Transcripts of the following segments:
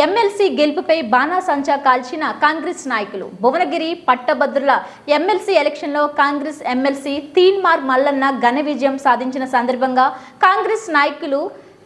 MLC గెలుపుపై బాణాసంచా కాల్చిన కాంగ్రెస్ నాయకులు. భువనగిరి పట్టభద్రుల ఎమ్మెల్సీ ఎలక్షన్లో కాంగ్రెస్ ఎమ్మెల్సీ తీన్మార్ మల్లన్న ఘన విజయం సాధించిన సందర్భంగా కాంగ్రెస్ నాయకులు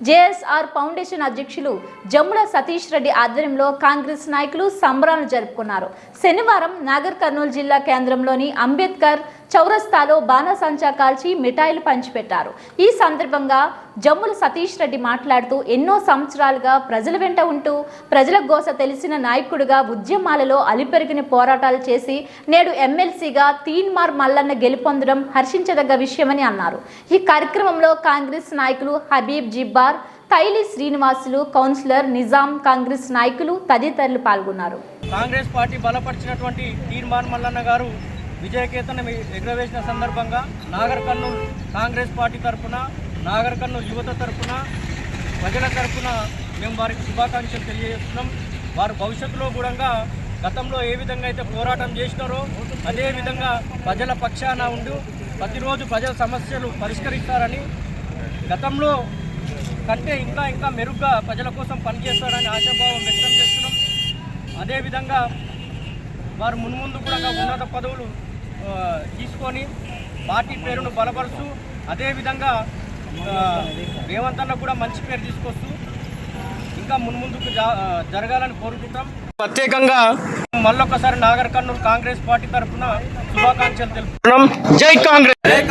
జేఎస్ఆర్ ఫౌండేషన్ అధ్యక్షులు జమ్ముల సతీష్ రెడ్డి ఆధ్వర్యంలో కాంగ్రెస్ నాయకులు సంబరాలు జరుపుకున్నారు. శనివారం నాగర్ కర్నూలు జిల్లా కేంద్రంలోని అంబేద్కర్ చౌరస్తాలో బాణాసంచా కాల్చి మిఠాయిలు పంచిపెట్టారు. ఈ సందర్భంగా జమ్ముల సతీష్ రెడ్డి మాట్లాడుతూ ఎన్నో సంవత్సరాలుగా ప్రజల వెంట ఉంటూ ప్రజల గోస తెలిసిన నాయకుడిగా ఉద్యమాలలో అలిపెరిగిన పోరాటాలు చేసి నేడు ఎమ్మెల్సీగా తీన్మార్ మల్లన్న గెలుపొందడం హర్షించదగ్గ విషయమని అన్నారు. ఈ కార్యక్రమంలో కాంగ్రెస్ నాయకులు హబీబ్ జిబ్బార్ తైలి శ్రీనివాసులు కౌన్సిలర్ నిజాం కాంగ్రెస్ నాయకులు తదితరులు పాల్గొన్నారు. కాంగ్రెస్ పార్టీ బలపరిచినటువంటి తీర్మాన్ మల్లన్న గారు విజయకేతనం ఎగురవేసిన సందర్భంగా నాగర్ కర్నూలు కాంగ్రెస్ పార్టీ తరఫున నాగర్ కర్నూలు యువత తరఫున ప్రజల తరఫున మేము వారికి శుభాకాంక్షలు తెలియజేస్తున్నాం. వారు భవిష్యత్తులో కూడా గతంలో ఏ విధంగా అయితే పోరాటం చేసినారో అదే విధంగా ప్రజల పక్షాన ఉండి ప్రతిరోజు ప్రజల సమస్యలు పరిష్కరిస్తారని గతంలో కంటే ఇంకా ఇంకా మెరుగ్గా ప్రజల కోసం పనిచేస్తారని ఆశాభావం వ్యక్తం చేస్తున్నాం. అదేవిధంగా వారు మున్ముందు కూడా ఉన్నత పదవులు తీసుకొని పార్టీ పేరును బలపరుస్తూ అదేవిధంగా రేవంత్ అన్న కూడా మంచి పేరు తీసుకొస్తూ ఇంకా మున్ముందుకు జా- జరగాలని కోరుకుంటాం ప్రత్యేకంగా మళ్ళొకసారి నాగర్ కర్నూలు కాంగ్రెస్ పార్టీ తరఫున శుభాకాంక్షలు తెలుపుతున్నాం. జై కాంగ్రెస్!